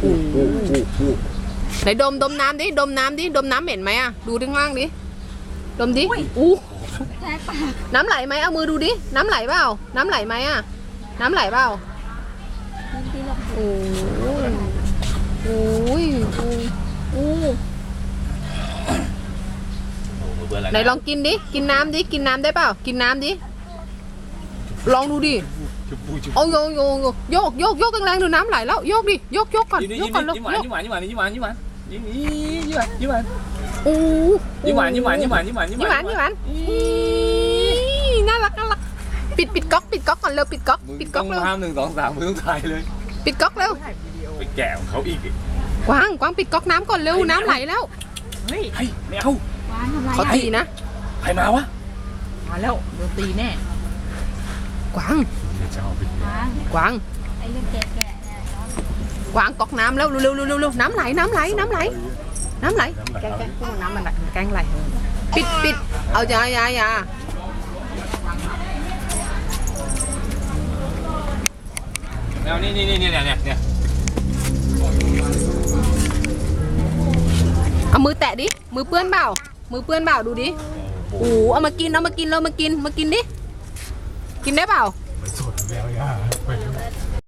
โอ้โหไหนดมดมน้ำดิดมน้ำดิดมน้ำเหม็นไหมอะดูข้างล่างดิดมดิอู้แท้ปากน้ำไหลไหมเอามือดูดิน้ำไหลเปล่าน้ำไหลไหมอะน้ำไหลเปล่าที่เราโอ้ยโอ้ยโอ้ยไหนลองกินดิกินน้ำดิกินน้ำได้เปล่ากินน้ำดิลองดูดิ จุบูจุบโอ้ยโยโยโยโยกโยกโยกแรงๆดูน้ำไหลแล้วโยกดิโยกโยกก่อนยิ้มโยยิ้กมก่อนลูกยิ้มหวานโยกยิ้มหวานยิ้มหวานยิ้มหวานยิ้มหวานยิ้มยิ้มหวานยิ้มหวานยิ้มหวานโอ้ยิ้มหวานยิ้มหวานยิ้มหวานยิ้มหวานยิ้มยิ้มหวานยิ้มหวานอีน่ารักน่ารักปิดปิดก๊อกปิดก๊อกก่อนเร็วปิดก๊อกมึงปิดก๊ต้ออกงเร็วห้ามหนึ่งสองสามมึงต้องถ่ายเลย ปิดก๊อกเร็วไปแกะของเขาอีกกวางกวางปิดก๊อกน้ำก่อนเร็วน้ำไหลแล้วเฮ้ยเฮ้ยไม่เอาวานทำไรเขาอะตีนะใครมาวะมาแล้วโดนตีแน่ กวาง จะเอาไป วาน กวาง ไอ้เรื่องแกะแกะเนี่ย กวางก๊อกน้ำแล้วเร็วเร็วเร็วเร็วน้ำไหลน้ำไหลน้ำไหลน้ำไหลแกงแกงพวกน้ำมันไหลแกงไหลปิดปิดเอายายายา เอานี่นี่นี่เนี่ยเนี่ยเนี่ย เอามือแตะดิมือเปื้อนเปล่ามือเปื้อนเปล่าดูดิ โอ้ โอ้ โห โหเอามากินเอามากินเรามากินมากินดิ กินได้เปล่า ไม่สดแล้วย่าไป